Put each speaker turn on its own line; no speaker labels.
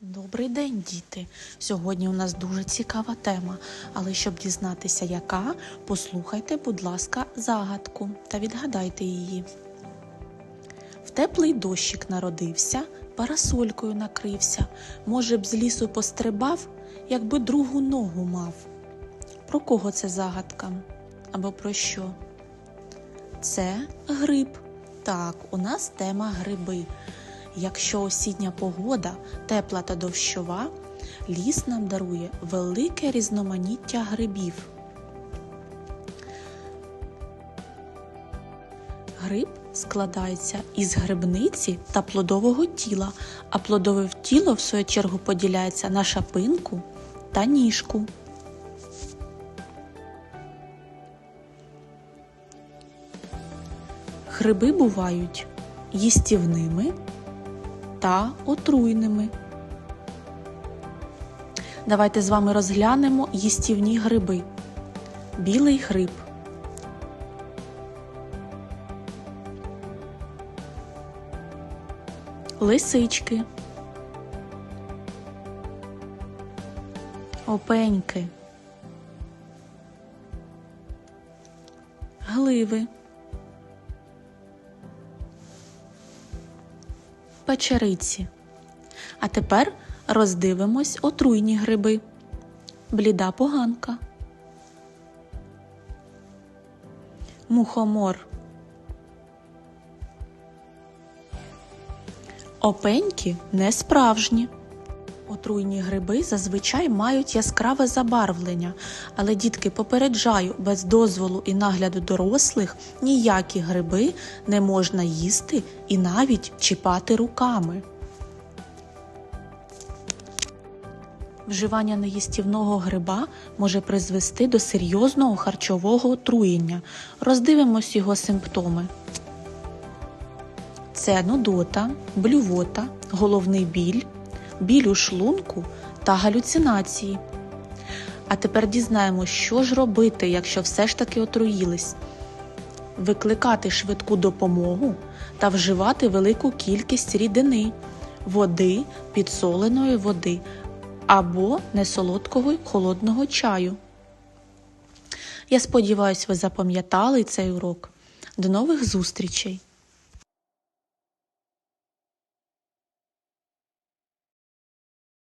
Добрий день, діти! Сьогодні у нас дуже цікава тема, але щоб дізнатися, яка, послухайте, будь ласка, загадку та відгадайте її. В теплий дощик народився, парасолькою накрився. Може б з лісу пострибав, якби другу ногу мав. Про кого це загадка? Або про що? Це гриб. Так, у нас тема гриби. Якщо осіння погода тепла та дощова, ліс нам дарує велике різноманіття грибів. Гриб складається із грибниці та плодового тіла, а плодове тіло, в свою чергу, поділяється на шапинку та ніжку. Гриби бувають їстівними та отруйними. Давайте з вами розглянемо їстівні гриби. Білий гриб. Лисички. Опеньки. Гливи. Печериці. А тепер роздивимось отруйні гриби. Бліда поганка. Мухомор. Опеньки не справжні. Отруйні гриби зазвичай мають яскраве забарвлення, але дітки попереджаю, без дозволу і нагляду дорослих ніякі гриби не можна їсти і навіть чіпати руками. Вживання неїстівного гриба може призвести до серйозного харчового отруєння. Роздивимось його симптоми. Це нудота, блювота, головний біль, біль у шлунку та галюцинації. А тепер дізнаємось, що ж робити, якщо все ж таки отруїлись. Викликати швидку допомогу та вживати велику кількість рідини, води, підсоленої води або несолодкого й холодного чаю. Я сподіваюся, ви запам'ятали цей урок. До нових зустрічей!